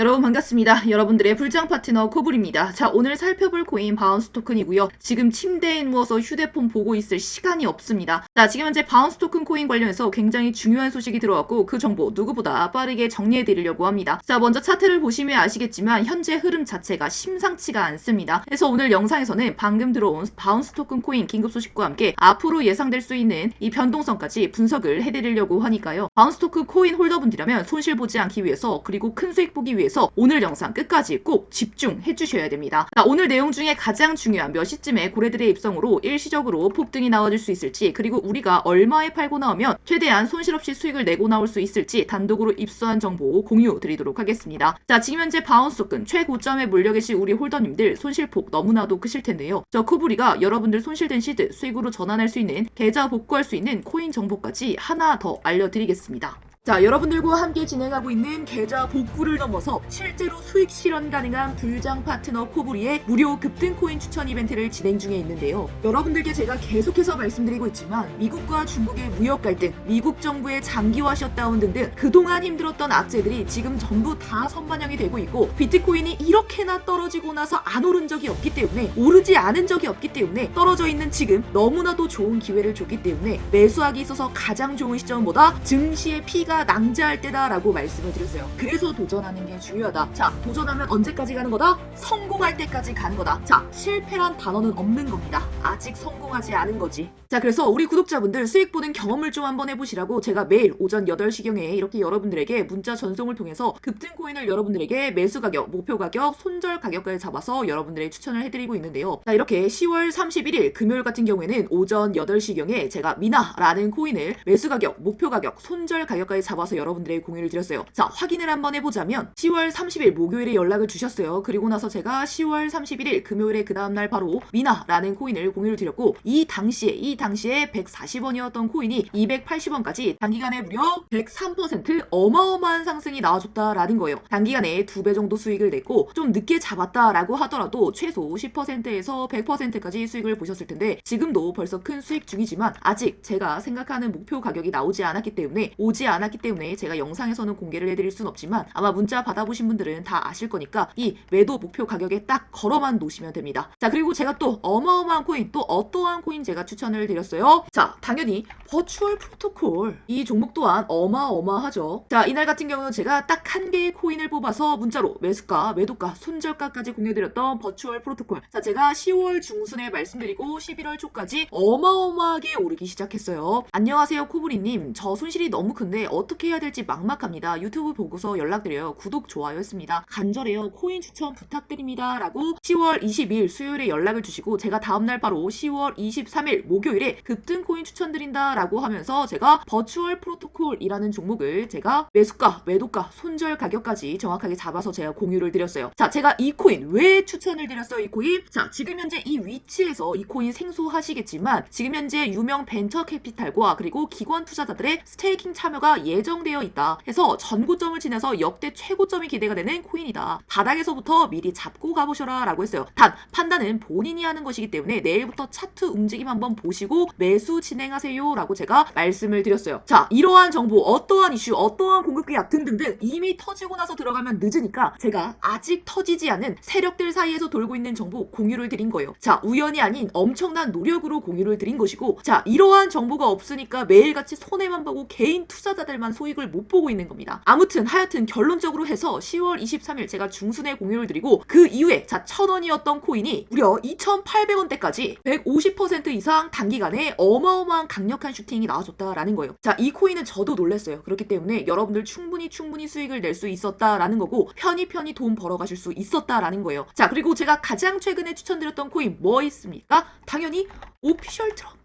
여러분 반갑습니다. 여러분들의 불장 파트너 코블입니다. 자, 오늘 살펴볼 코인 바운스 토큰이고요. 지금 침대에 누워서 휴대폰 보고 있을 시간이 없습니다. 자, 지금 현재 바운스 토큰 코인 관련해서 굉장히 중요한 소식이 들어왔고 그 정보 누구보다 빠르게 정리해 드리려고 합니다. 자, 먼저 차트를 보시면 아시겠지만 현재 흐름 자체가 심상치가 않습니다. 그래서 오늘 영상에서는 방금 들어온 바운스 토큰 코인 긴급 소식과 함께 앞으로 예상될 수 있는 이 변동성까지 분석을 해 드리려고 하니까요. 바운스 토큰 코인 홀더분들이라면 손실 보지 않기 위해서 그리고 큰 수익 보기 위해서 오늘 영상 끝까지 꼭 집중해 주셔야 됩니다. 자, 오늘 내용 중에 가장 중요한 몇 시쯤에 고래들의 입성으로 일시적으로 폭등이 나와줄 수 있을지 그리고 우리가 얼마에 팔고 나오면 최대한 손실 없이 수익을 내고 나올 수 있을지 단독으로 입수한 정보 공유 드리도록 하겠습니다. 자, 지금 현재 바운스 토큰 최고점에 몰려 계신 우리 홀더님들 손실폭 너무나도 크실 텐데요. 저 쿠브리가 여러분들 손실된 시드 수익으로 전환할 수 있는 계좌 복구할 수 있는 코인 정보까지 하나 더 알려드리겠습니다. 자, 여러분들과 함께 진행하고 있는 계좌 복구를 넘어서 실제로 수익 실현 가능한 불장 파트너 코브리의 무료 급등 코인 추천 이벤트를 진행 중에 있는데요. 여러분들께 제가 계속해서 말씀드리고 있지만 미국과 중국의 무역 갈등, 미국 정부의 장기화 셧다운 등등 그동안 힘들었던 악재들이 지금 전부 다 선반영이 되고 있고 비트코인이 이렇게나 떨어지고 나서 안 오른 적이 없기 때문에 오르지 않은 적이 없기 때문에 떨어져 있는 지금 너무나도 좋은 기회를 줬기 때문에 매수하기 있어서 가장 좋은 시점보다 증시의 피가 낭자할 때다 라고 말씀을 드렸어요. 그래서 도전하는 게 중요하다. 자, 도전하면 언제까지 가는 거다? 성공할 때까지 가는 거다. 자, 실패란 단어는 없는 겁니다. 아직 성공하지 않은 거지. 자, 그래서 우리 구독자분들 수익 보는 경험을 좀 한번 해보시라고 제가 매일 오전 8시경에 이렇게 여러분들에게 문자 전송을 통해서 급등 코인을 여러분들에게 매수 가격, 목표 가격, 손절 가격까지 잡아서 여러분들의 추천을 해드리고 있는데요. 자, 이렇게 10월 31일 금요일 같은 경우에는 오전 8시경에 제가 미나라는 코인을 매수 가격, 목표 가격, 손절 가격까지 잡아서 여러분들에게 공유를 드렸어요. 자, 확인을 한번 해보자면 10월 30일 목요일에 연락을 주셨어요. 그리고 나서 제가 10월 31일 금요일에 그 다음날 바로 미나라는 코인을 공유를 드렸고 이 당시에 이 당시에 140원이었던 코인이 280원까지 단기간에 무려 103% 어마어마한 상승이 나와줬다라는 거예요. 단기간에 두 배 정도 수익을 냈고 좀 늦게 잡았다라고 하더라도 최소 10%에서 100%까지 수익을 보셨을 텐데 지금도 벌써 큰 수익 중이지만 아직 제가 생각하는 목표 가격이 나오지 않았기 때문에 오지 않았기 때문에 제가 영상에서는 공개를 해드릴 순 없지만 아마 문자 받아보신 분들은 다 아실 거니까 이 매도 목표 가격에 딱 걸어만 놓으시면 됩니다. 자 그리고 제가 또 어마어마한 코인 또 어떠한 코인 제가 추천을 드렸어요. 자 당연히 버추얼 프로토콜 이 종목 또한 어마어마하죠. 자 이날 같은 경우는 제가 딱 한 개의 코인을 뽑아서 문자로 매수가, 매도가, 손절가까지 공유드렸던 버추얼 프로토콜. 자 제가 10월 중순에 말씀드리고 11월 초까지 어마어마하게 오르기 시작했어요. 안녕하세요 코브리님. 저 손실이 너무 큰데 어떻게 해야 될지 막막합니다. 유튜브 보고서 연락드려요. 구독, 좋아요 했습니다. 간절해요. 코인 추천 부탁드립니다. 라고 10월 20일 수요일에 연락을 주시고 제가 다음날 바로 10월 23일 목요일에 급등 코인 추천드린다 라고 하면서 제가 버추얼 프로토콜이라는 종목을 제가 매수가, 매도가, 손절 가격까지 정확하게 잡아서 제가 공유를 드렸어요. 자, 제가 이 코인 왜 추천을 드렸어요? 이 코인? 자, 지금 현재 이 위치에서 이 코인 생소하시겠지만 지금 현재 유명 벤처 캐피탈과 그리고 기관 투자자들의 스테이킹 참여가 예정되어 있다. 해서 전고점을 지나서 역대 최고점이 기대가 되는 코인이다. 바닥에서부터 미리 잡고 가보셔라 라고 했어요. 단, 판단은 본인이 하는 것이기 때문에 내일부터 차트 움직임 한번 보시고 매수 진행하세요 라고 제가 말씀을 드렸어요. 자, 이러한 정보, 어떠한 이슈, 어떠한 공급계약 등등등 이미 터지고 나서 들어가면 늦으니까 제가 아직 터지지 않은 세력들 사이에서 돌고 있는 정보 공유를 드린 거예요. 자, 우연이 아닌 엄청난 노력으로 공유를 드린 것이고 자, 이러한 정보가 없으니까 매일같이 손해만 보고 개인 투자자들 만 소익을 못 보고 있는 겁니다. 아무튼 하여튼 결론적으로 해서 10월 23일 제가 중순에 공유를 드리고 그 이후에 자, 1000원이었던 코인이 무려 2800원대까지 150% 이상 단기간에 어마어마한 강력한 슈팅이 나와줬다라는 거예요. 자, 이 코인은 저도 놀랐어요. 그렇기 때문에 여러분들 충분히 충분히 수익을 낼 수 있었다라는 거고 편히 편히 돈 벌어가실 수 있었다라는 거예요. 자, 그리고 제가 가장 최근에 추천드렸던 코인 뭐 있습니까? 당연히 오피셜 트럼프.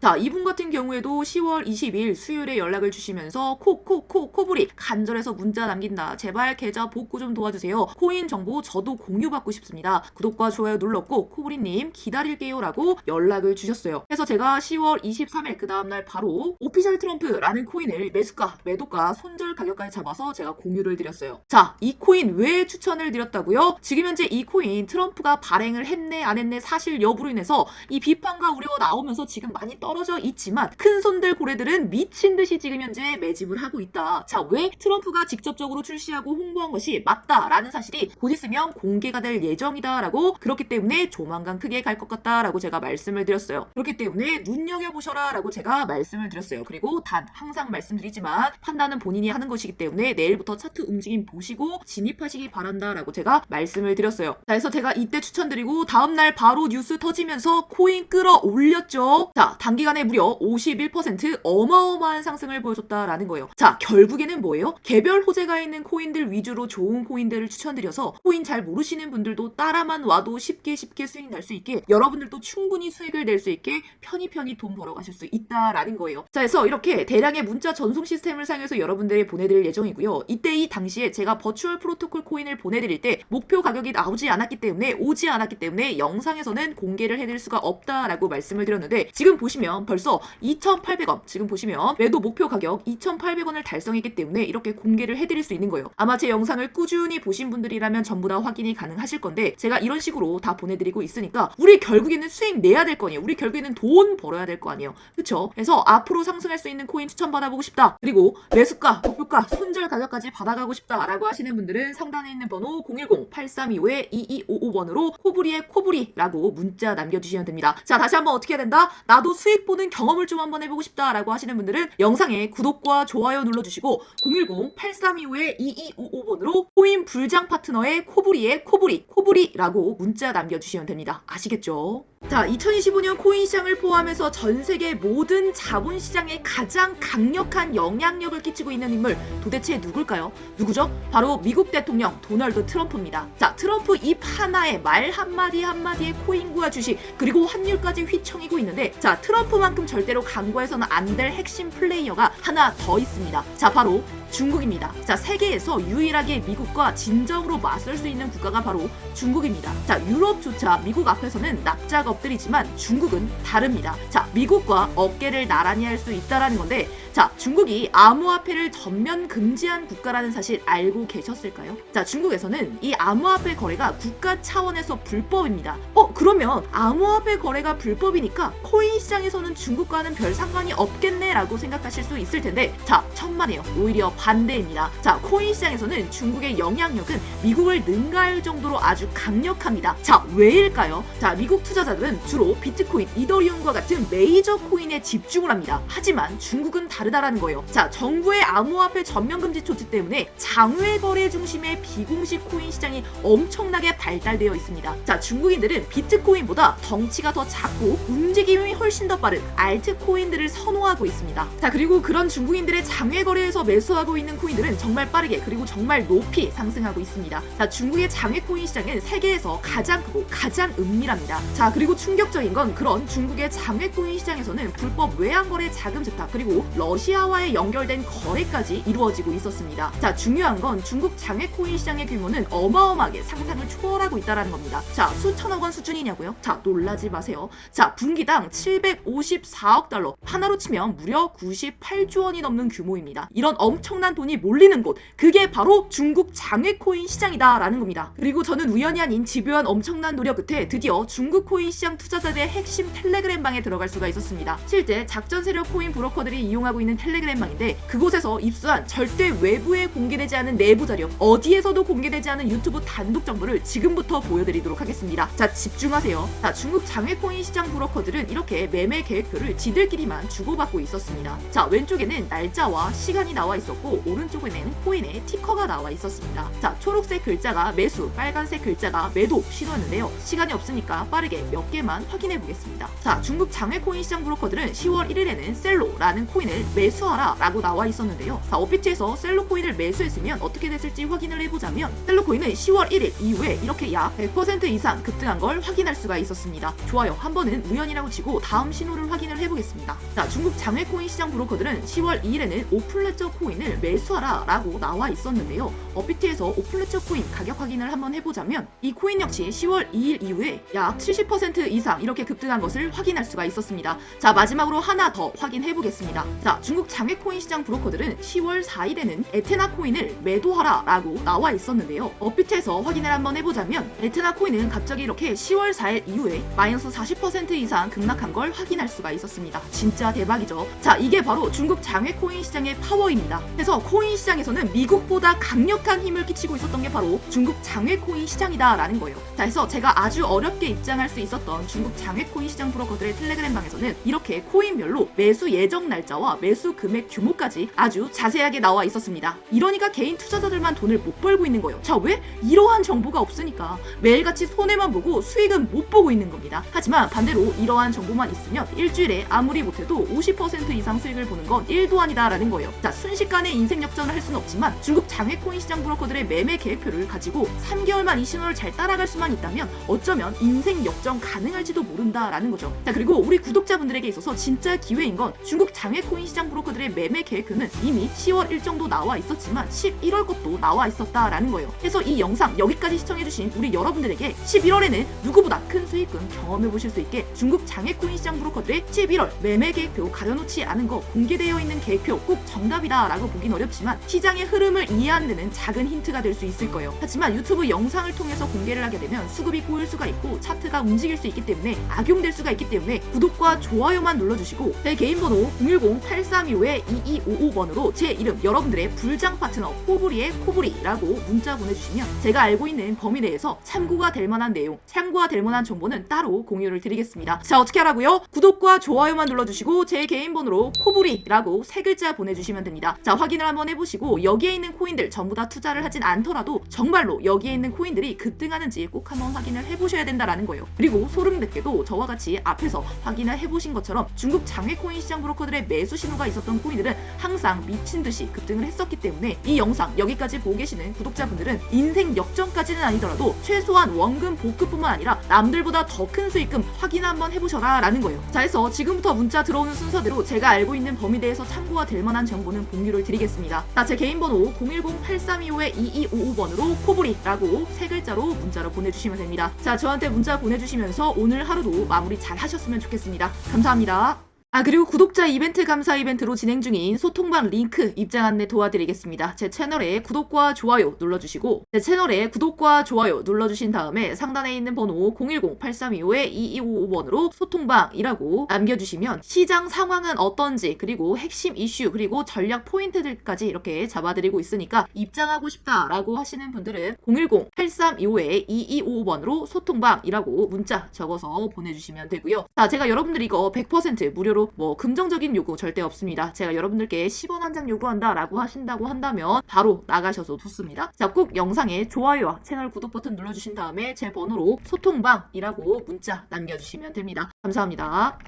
자, 이분 같은 경우에도 10월 20일 수요일에 연락을 주시면서 코, 코, 코, 코브리 간절해서 문자 남긴다. 제발 계좌 복구 좀 도와주세요. 코인 정보 저도 공유받고 싶습니다. 구독과 좋아요 눌렀고 코브리님 기다릴게요 라고 연락을 주셨어요. 그래서 제가 10월 23일 그 다음날 바로 오피셜 트럼프라는 코인을 매수가, 매도가, 손절 가격까지 잡아서 제가 공유를 드렸어요. 자, 이 코인 왜 추천을 드렸다고요? 지금 현재 이 코인 트럼프가 발행을 했네 안 했네 사실 여부로 인해서 이 비판과 우려가 나오면서 지금 지금 많이 떨어져 있지만 큰 손들 고래들은 미친 듯이 지금 현재 매집을 하고 있다. 자, 왜 트럼프가 직접적으로 출시하고 홍보한 것이 맞다라는 사실이 곧 있으면 공개가 될 예정이다라고 그렇기 때문에 조만간 크게 갈 것 같다라고 제가 말씀을 드렸어요. 그렇기 때문에 눈여겨보셔라라고 제가 말씀을 드렸어요. 그리고 단 항상 말씀드리지만 판단은 본인이 하는 것이기 때문에 내일부터 차트 움직임 보시고 진입하시기 바란다라고 제가 말씀을 드렸어요. 자, 그래서 제가 이때 추천드리고 다음날 바로 뉴스 터지면서 코인 끌어올렸죠. 자, 단기간에 무려 51% 어마어마한 상승을 보여줬다라는 거예요. 자, 결국에는 뭐예요? 개별 호재가 있는 코인들 위주로 좋은 코인들을 추천드려서 코인 잘 모르시는 분들도 따라만 와도 쉽게 쉽게 수익 날 수 있게 여러분들도 충분히 수익을 낼 수 있게 편히 편히 돈 벌어 가실 수 있다라는 거예요. 자, 그래서 이렇게 대량의 문자 전송 시스템을 사용해서 여러분들에게 보내드릴 예정이고요. 이때 이 당시에 제가 버추얼 프로토콜 코인을 보내드릴 때 목표 가격이 나오지 않았기 때문에 오지 않았기 때문에 영상에서는 공개를 해드릴 수가 없다라고 말씀을 드렸는데 지금 보시면 벌써 2,800원 지금 보시면 매도 목표 가격 2,800원을 달성했기 때문에 이렇게 공개를 해드릴 수 있는 거예요. 아마 제 영상을 꾸준히 보신 분들이라면 전부 다 확인이 가능하실 건데 제가 이런 식으로 다 보내드리고 있으니까 우리 결국에는 수익 내야 될 거 아니에요. 우리 결국에는 돈 벌어야 될 거 아니에요. 그쵸? 그래서 앞으로 상승할 수 있는 코인 추천 받아보고 싶다. 그리고 매수가, 목표가, 손절 가격까지 받아가고 싶다라고 하시는 분들은 상단에 있는 번호 010-8325-2255번으로 코브리의 코브리라고 문자 남겨주시면 됩니다. 자, 다시 한번 어떻게 해야 된다? 나도 수익 보는 경험을 좀 한번 해보고 싶다라고 하시는 분들은 영상에 구독과 좋아요 눌러주시고 010-8325-2255번으로 코인 불장 파트너의 코브리의 코브리, 코브리라고 문자 남겨주시면 됩니다. 아시겠죠? 자, 2025년 코인 시장을 포함해서 전 세계 모든 자본 시장에 가장 강력한 영향력을 끼치고 있는 인물 도대체 누굴까요? 누구죠? 바로 미국 대통령 도널드 트럼프입니다. 자, 트럼프 입 하나에 말 한마디 한마디에 코인과 주식 그리고 환율까지 휘청이고 있는데 자, 트럼프만큼 절대로 간과해서는 안 될 핵심 플레이어가 하나 더 있습니다. 자, 바로 중국입니다. 자, 세계에서 유일하게 미국과 진정으로 맞설 수 있는 국가가 바로 중국입니다. 자, 유럽조차 미국 앞에서는 납작 엎드리지만 중국은 다릅니다. 자, 미국과 어깨를 나란히 할 수 있다라는 건데, 자, 중국이 암호화폐를 전면 금지한 국가라는 사실 알고 계셨을까요? 자, 중국에서는 이 암호화폐 거래가 국가 차원에서 불법입니다. 어, 그러면 암호화폐 거래가 불법이니까 코인 시장에서는 중국과는 별 상관이 없겠네라고 생각하실 수 있을 텐데, 자, 천만에요. 오히려 반대입니다. 자, 코인 시장에서는 중국의 영향력은 미국을 능가할 정도로 아주 강력합니다. 자, 왜일까요? 자, 미국 투자자들은 주로 비트코인, 이더리움과 같은 메이저 코인에 집중을 합니다. 하지만 중국은 다르다라는 거예요. 자, 정부의 암호화폐 전면 금지 조치 때문에 장외 거래 중심의 비공식 코인 시장이 엄청나게 발달되어 있습니다. 자, 중국인들은 비트코인보다 덩치가 더 작고 움직임이 훨씬 더 빠른 알트 코인들을 선호하고 있습니다. 자, 그리고 그런 중국인들의 장외 거래에서 매수하고 있는 코인들은 정말 빠르게 그리고 정말 높이 상승하고 있습니다. 자, 중국의 장외 코인 시장은 세계에서 가장 크고 가장 은밀합니다. 자, 그리고 충격적인 건 그런 중국의 장외 코인 시장에서는 불법 외환 거래 자금 세탁 그리고 러시아와의 연결된 거래까지 이루어지고 있었습니다. 자, 중요한 건 중국 장외 코인 시장의 규모는 어마어마하게 상상을 초월하고 있다는 겁니다. 자, 수천억 원 수준이냐고요? 자, 놀라지 마세요. 자, 분기당 754억 달러, 하나로 치면 무려 98조 원이 넘는 규모입니다. 이런 엄청 난 돈이 몰리는 곳, 그게 바로 중국 장외 코인 시장이다라는 겁니다. 그리고 저는 우연히 아닌 집요한 엄청난 노력 끝에 드디어 중국 코인 시장 투자자들의 핵심 텔레그램 방에 들어갈 수가 있었습니다. 실제 작전 세력 코인 브로커들이 이용하고 있는 텔레그램 방인데 그곳에서 입수한 절대 외부에 공개되지 않은 내부 자료, 어디에서도 공개되지 않은 유튜브 단독 정보를 지금부터 보여드리도록 하겠습니다. 자, 집중하세요. 자, 중국 장외 코인 시장 브로커들은 이렇게 매매 계획표를 지들끼리만 주고받고 있었습니다. 자, 왼쪽에는 날짜와 시간이 나와 있었고 오른쪽에는 코인의 티커가 나와 있었습니다. 자, 초록색 글자가 매수, 빨간색 글자가 매도 신호였는데요. 시간이 없으니까 빠르게 몇 개만 확인해 보겠습니다. 자, 중국 장외 코인 시장 브로커들은 10월 1일에는 셀로라는 코인을 매수하라 라고 나와 있었는데요. 자, 업비트에서 셀로 코인을 매수했으면 어떻게 됐을지 확인을 해보자면 셀로 코인은 10월 1일 이후에 이렇게 약 100% 이상 급등한 걸 확인할 수가 있었습니다. 좋아요. 한 번은 우연이라고 치고 다음 신호를 확인을 해보겠습니다. 자, 중국 장외 코인 시장 브로커들은 10월 2일에는 오플레저 코인을 매수하라 라고 나와 있었는데요. 업비트에서 오플레처 코인 가격 확인을 한번 해보자면 이 코인 역시 10월 2일 이후에 약 70% 이상 이렇게 급등한 것을 확인할 수가 있었습니다. 자 마지막으로 하나 더 확인해 보겠습니다. 자 중국 장외 코인 시장 브로커들은 10월 4일에는 에테나 코인을 매도하라 라고 나와 있었는데요. 업비트에서 확인을 한번 해보자면 에테나 코인은 갑자기 이렇게 10월 4일 이후에 마이너스 40% 이상 급락한 걸 확인할 수가 있었습니다. 진짜 대박이죠. 자 이게 바로 중국 장외 코인 시장의 파워입니다. 그래서 코인 시장에서는 미국보다 강력한 힘을 끼치고 있었던 게 바로 중국 장외 코인 시장이다라는 거예요. 자 그래서 제가 아주 어렵게 입장할 수 있었던 중국 장외 코인 시장 브로커들의 텔레그램 방에서는 이렇게 코인별로 매수 예정 날짜와 매수 금액 규모까지 아주 자세하게 나와 있었습니다. 이러니까 개인 투자자들만 돈을 못 벌고 있는 거예요. 자 왜? 이러한 정보가 없으니까 매일같이 손해만 보고 수익은 못 보고 있는 겁니다. 하지만 반대로 이러한 정보만 있으면 일주일에 아무리 못해도 50% 이상 수익을 보는 건 1도 아니다라는 거예요. 자 순식간에 인생 역전을 할 수는 없지만 중국 장외 코인 시장 브로커들의 매매 계획표를 가지고 3개월만 이 신호를 잘 따라갈 수만 있다면 어쩌면 인생 역전 가능할지도 모른다라는 거죠. 자 그리고 우리 구독자분들에게 있어서 진짜 기회인 건 중국 장외 코인 시장 브로커들의 매매 계획표는 이미 10월 일정도 나와 있었지만 11월 것도 나와 있었다라는 거예요. 그래서 이 영상 여기까지 시청해주신 우리 여러분들에게 11월에는 누구보다 큰 수익금 경험해 보실 수 있게 중국 장외 코인 시장 브로커들의 11월 매매 계획표 가려놓지 않은 거 공개되어 있는 계획표 꼭 정답이다라고 보긴 어렵지만 시장의 흐름을 이해하는 데는 작은 힌트가 될 수 있을 거예요. 하지만 유튜브 영상을 통해서 공개를 하게 되면 수급이 고일 수가 있고 차트가 움직일 수 있기 때문에 악용될 수가 있기 때문에 구독과 좋아요만 눌러주시고 제 개인 번호 010-832-2255번으로 제 이름 여러분들의 불장 파트너 코브리의 코브리라고 문자 보내주시면 제가 알고 있는 범위 내에서 참고가 될 만한 내용, 참고가 될 만한 정보는 따로 공유를 드리겠습니다. 자 어떻게 하라고요? 구독과 좋아요만 눌러주시고 제 개인 번호로 코브리라고 세 글자 보내주시면 됩니다. 자 확인 을 한번 해보시고 여기에 있는 코인들 전부 다 투자를 하진 않더라도 정말로 여기에 있는 코인들이 급등하는지 꼭 한번 확인을 해보셔야 된다라는 거예요. 그리고 소름 돋게도 저와 같이 앞에서 확인을 해보신 것처럼 중국 장외 코인 시장 브로커들의 매수 신호가 있었던 코인들은 항상 미친 듯이 급등을 했었기 때문에 이 영상 여기까지 보고 계시는 구독자분들은 인생 역전까지는 아니더라도 최소한 원금 복급뿐만 아니라 남들보다 더 큰 수익금 확인 한번 해보셔라 라는 거예요. 자 해서 지금부터 문자 들어오는 순서대로 제가 알고 있는 범위 내에서 참고가 될 만한 정보는 공유를 드 리겠습니다. 자 제 개인 번호 010-8325-2255번으로 코브리라고 세 글자로 문자로 보내주시면 됩니다. 자 저한테 문자 보내주시면서 오늘 하루도 마무리 잘 하셨으면 좋겠습니다. 감사합니다. 아 그리고 구독자 이벤트 감사 이벤트로 진행 중인 소통방 링크 입장 안내 도와드리겠습니다. 제 채널에 구독과 좋아요 눌러주시고 제 채널에 구독과 좋아요 눌러주신 다음에 상단에 있는 번호 010-8325-2255번으로 소통방이라고 남겨주시면 시장 상황은 어떤지 그리고 핵심 이슈 그리고 전략 포인트들까지 이렇게 잡아드리고 있으니까 입장하고 싶다라고 하시는 분들은 010-8325-2255번으로 소통방이라고 문자 적어서 보내주시면 되고요. 자 제가 여러분들 이거 100% 무료로 뭐 긍정적인 요구 절대 없습니다. 제가 여러분들께 10원 한 장 요구한다 라고 하신다고 한다면 바로 나가셔도 좋습니다. 자, 꼭 영상에 좋아요와 채널 구독 버튼 눌러주신 다음에 제 번호로 소통방이라고 문자 남겨주시면 됩니다. 감사합니다.